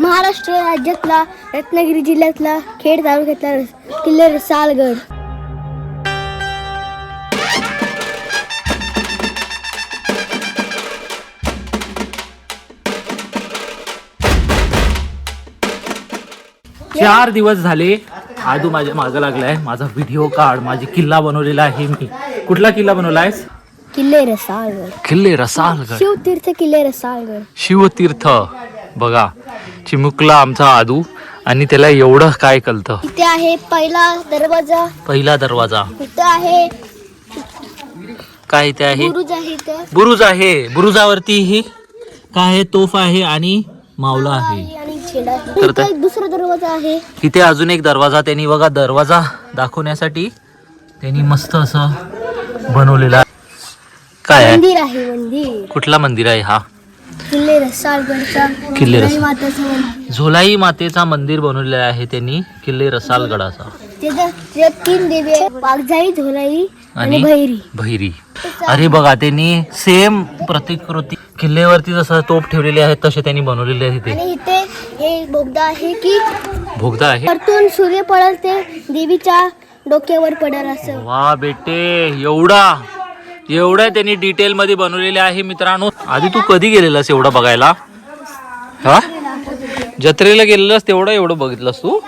महाराष्ट्र राज्यातला रत्नागिरी जिल्ह्यातला खेड तालुक्यातला किल्ले रसालगड चार दिवस झाले आदू माझ्या मागं लागलाय. माझा व्हिडिओ काढ. माझी किल्ला बनवलेला आहे मी. कुठला किल्ला बनवलायस? किल्ले रसालगड किल्ले रसालगड शिवतीर्थ किल्ले रसालगड शिवतीर्थ. बघा. चिमुकला आमचा आदू आणि त्याला एवढं काय कळतं? इथे आहे पहिला दरवाजा. पहिला दरवाजा. इथं आहे काय इथे आहे? बुरुज आहे इथं. बुरुज आहे. बुरुजावरती ही काय आहे? तोफ आहे आणि मावला आहे. आणि छेडा आहे. तर इथं एक दुसरा दरवाजा आहे. इथे अजून एक दरवाजा. त्यांनी बघा दरवाजा दाखवण्यासाठी त्यांनी मस्त असं बनवलेला. काय आहे? मंदिर आहे मंदिर. कुठला मंदिर आहे हा? किल्ले रसाल. माताचं मंदिर. झोलाई मातेचा मंदिर बनवलेला आहे त्यांनी किल्ले रसालगडाचा तीन देवी आहेत वाघजाई धोलाई आणि आणि भैरी. भैरी. अरे बघा त्यांनी सेम प्रतिकृती किल्ल्यावरती जसं तोप ठेवलेले आहेत तसे त्यांनी बनवलेले आहे ते आणि इथे हे बोगदा आहे की भोगदा आहे? वरतून सूर्य पडल ते देवीच्या डोक्यावर पडल असं. वा बेटे एवढा. एवढं त्यांनी डिटेल मध्ये बनवलेले आहे मित्रांनो. आधी तू कधी गेलेलास एवढं बघायला? हा? जत्रेला गेलेलास तेवढं एवढं बघितलंस तू?